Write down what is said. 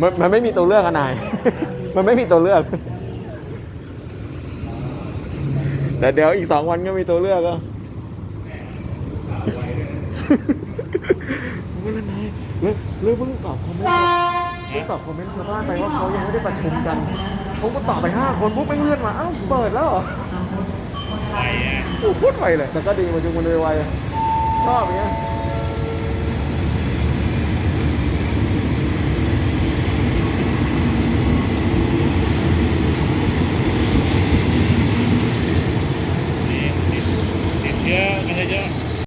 มันมันไม่มีตัวเลือกอะนาย มันไม่มีตัวเลือก แต่เดี๋ยวอีกสองวันก็มีตัวเลือกก็ไม่เป็นไรเรื่เรื่องเพิ่งตอบคอมเมนต์เพิ่งตอบคอมเมนต์ชาวบ้านไปว่าเขายังไม่ได้ประชุมกันผมก็ตอบไปห้าคนปุ๊บไม่เลื่อนมาอ้าวเปิดแล้วเหรอไปอะโอ้โหโคตรไวเลยแต่ก็ดีประชุมกันไวๆชอบอย่างเงี้ย นี่ติ